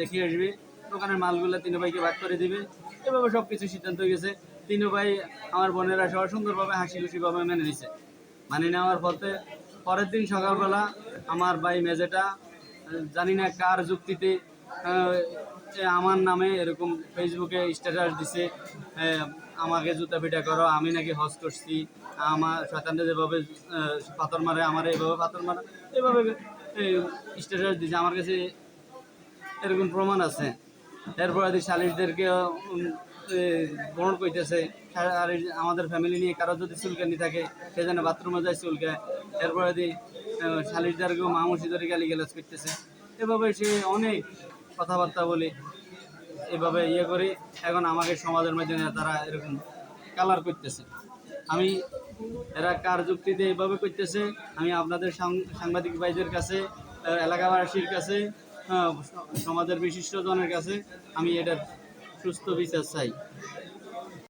দেখে আসবে। দোকানের মালগুলো তিনু ভাইকে ভাগ করে দিবে। এভাবে সব কিছু সিদ্ধান্ত হয়ে গেছে তিনু ভাই আমার বোনেরা সব সুন্দরভাবে হাসি খুশিভাবে মেনে নিছে। মানে নেওয়ার পথে পরের দিন সকালবেলা আমার ভাই মেজেটা, জানি না কার যুক্তিতে আমার নামে এরকম ফেসবুকে স্ট্যাটাস দিছে আমাকে জুতা পিটা করো, আমি নাকি হজ করছি, আমার শয়তানটা যেভাবে পাথর মারে, আমার এভাবে পাথর মারে, এভাবে স্ট্যাটাস দিছে। আমার কাছে এরকম প্রমাণ আছে। এরপর যদি সালিশদেরকে গ্রহণ করতেছে। আমাদের ফ্যামিলি নিয়ে কারও যদি চুলকানি থাকে, সে যেন বাথরুমে যায় চুলকায়। এরপর যদি সালিশদারকেও মা মুর্শিদারি গালি গালাজ করতেছে। এভাবে সে অনেক কথাবার্তা বলে, এভাবে ইয়ে করে এখন আমাকে সমাজের মাধ্যমে তারা এরকম কালার করতেছে। আমি, এরা কার যুক্তিতে এইভাবে করতেছে? আমি আপনাদের সাংবাদিক ভাইদের কাছে এলাকাবাসীর কাছে সমাজের বিশিষ্টজনের কাছে আমি এটার সুস্থ বিচার চাই।